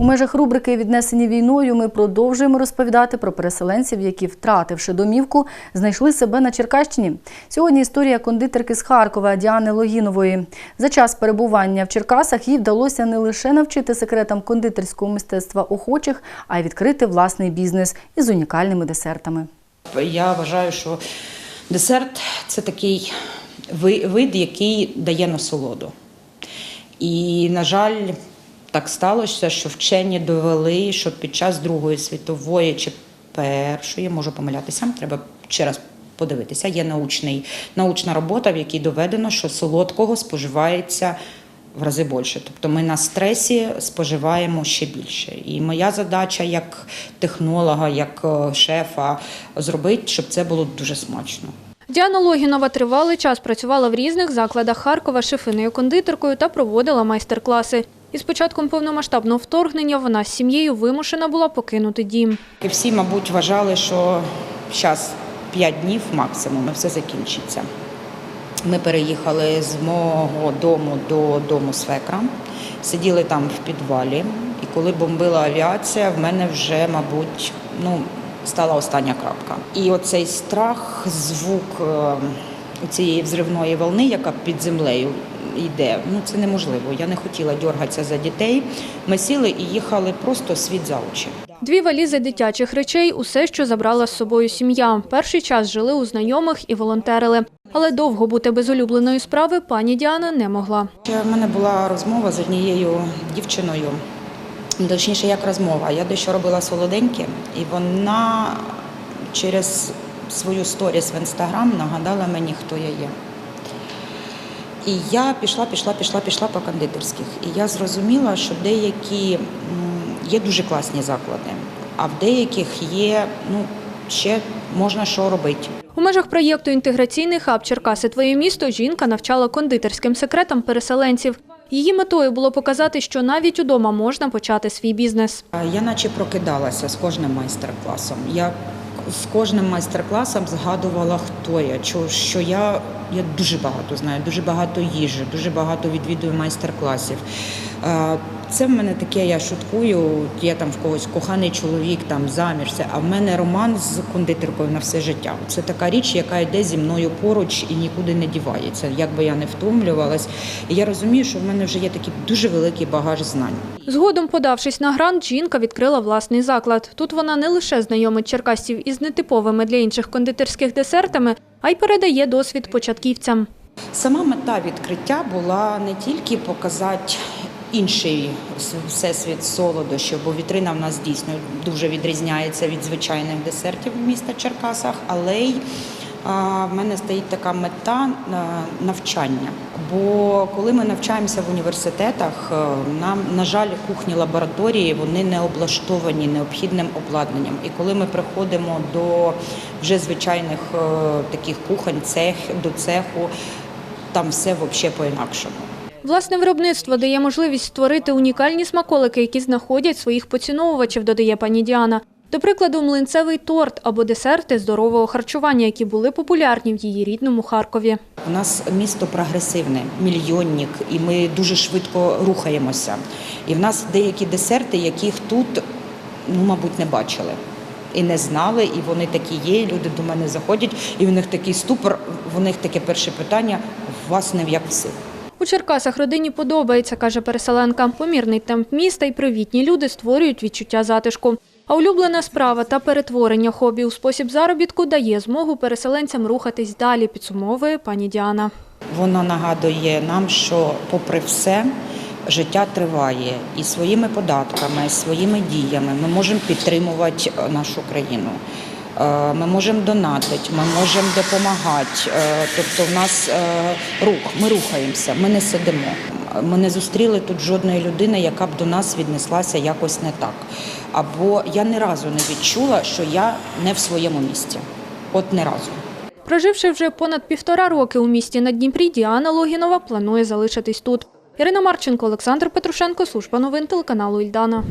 У межах рубрики Віднесені війною ми продовжуємо розповідати про переселенців, які, втративши домівку, знайшли себе на Черкащині. Сьогодні історія кондитерки з Харкова Діани Логінової. За час перебування в Черкасах їй вдалося не лише навчити секретам кондитерського мистецтва охочих, а й відкрити власний бізнес із унікальними десертами. Я вважаю, що десерт це такий ви- вид, який дає насолоду. І, на жаль, так сталося, що вчені довели, що під час Другої світової чи першої, можу помилятися, треба ще раз подивитися. Є научний, научна робота, в якій доведено, що солодкого споживається в рази більше. Тобто ми на стресі споживаємо ще більше. І моя задача як технолога, як е, шефа зробити, щоб це було дуже смачно. Діана Логінова тривалий час працювала в різних закладах Харкова шефиною кондитеркою та проводила майстер-класи. І з початком повномасштабного вторгнення вона з сім'єю вимушена була покинути дім. І всі, мабуть, вважали, що зараз 5 днів максимум і все закінчиться. Ми переїхали з мого дому до дому свекра, сиділи там в підвалі, і коли бомбила авіація, в мене вже, мабуть, ну, стала остання крапка. І оцей страх, звук е, цієї взривної волни, яка під землею йде, ну це неможливо. Я не хотіла дергатися за дітей. Ми сіли і їхали просто світ за очі. Дві валізи дитячих речей – усе, що забрала з собою сім'я. Перший час жили у знайомих і волонтерили. Але довго бути без улюбленої справи пані Діана не могла. В мене була розмова з однією дівчиною, точніше, як розмова. Я дещо робила солоденьке, і вона через свою сторіс в інстаграм нагадала мені, хто я є. І я пішла, пішла, пішла, пішла по кондитерських. І я зрозуміла, що деякі є дуже класні заклади, а в деяких є ну, ще можна що робити. У межах проєкту «Інтеграційний хаб Черкаси Твоє місто» жінка навчала кондитерським секретам переселенців. Її метою було показати, що навіть удома можна почати свій бізнес. Я наче прокидалася з кожним майстер-класом. Я з кожним майстер-класом згадувала, хто я, що, я, я дуже багато знаю, дуже багато їжі, дуже багато відвідую майстер-класів. Це в мене таке, я шуткую, є там в когось коханий чоловік, там заміж, все, а в мене роман з кондитеркою на все життя. Це така річ, яка йде зі мною поруч і нікуди не дівається, як би я не втомлювалась. І я розумію, що в мене вже є такий дуже великий багаж знань. Згодом, подавшись на грант, жінка відкрила власний заклад. Тут вона не лише знайомить черкасців із нетиповими для інших кондитерських десертами, а й передає досвід початківцям. Сама мета відкриття була не тільки показати інший всесвіт солодощів, бо вітрина в нас дійсно дуже відрізняється від звичайних десертів міста Черкасах, але й в мене стоїть така мета навчання. Бо коли ми навчаємося в університетах, е, нам, на жаль, кухні лабораторії вони не облаштовані необхідним обладнанням. І коли ми приходимо до вже звичайних е, таких кухонь, цех до цеху, там все взагалі по-інакшому. Власне виробництво дає можливість створити унікальні смаколики, які знаходять своїх поціновувачів, додає пані Діана. До прикладу, млинцевий торт або десерти здорового харчування, які були популярні в її рідному Харкові. У нас місто прогресивне, мільйонник, і ми дуже швидко рухаємося. І в нас деякі десерти, яких тут, ну, мабуть, не бачили. І не знали, і вони такі є. і Люди до мене заходять, і в них такий ступор, в них таке перше питання: у вас не в як. У Черкасах родині подобається, каже переселенка. Помірний темп міста і привітні люди створюють відчуття затишку. А улюблена справа та перетворення хобі у спосіб заробітку дає змогу переселенцям рухатись далі, підсумовує пані Діана. Воно нагадує нам, що, попри все, життя триває, і своїми податками, своїми діями ми можемо підтримувати нашу країну. Е, Ми можемо донатити, ми можемо допомагати. Е, Тобто, в нас е, рух, ми рухаємося, ми не сидимо. Ми не зустріли тут жодної людини, яка б до нас віднеслася якось не так. Або я ні разу не відчула, що я не в своєму місці. От ні разу. Проживши вже понад півтора роки у місті на Дніпрі, Діана Логінова планує залишитись тут. Ірина Марченко, Олександр Петрушенко, служба новин телеканалу Ільдана.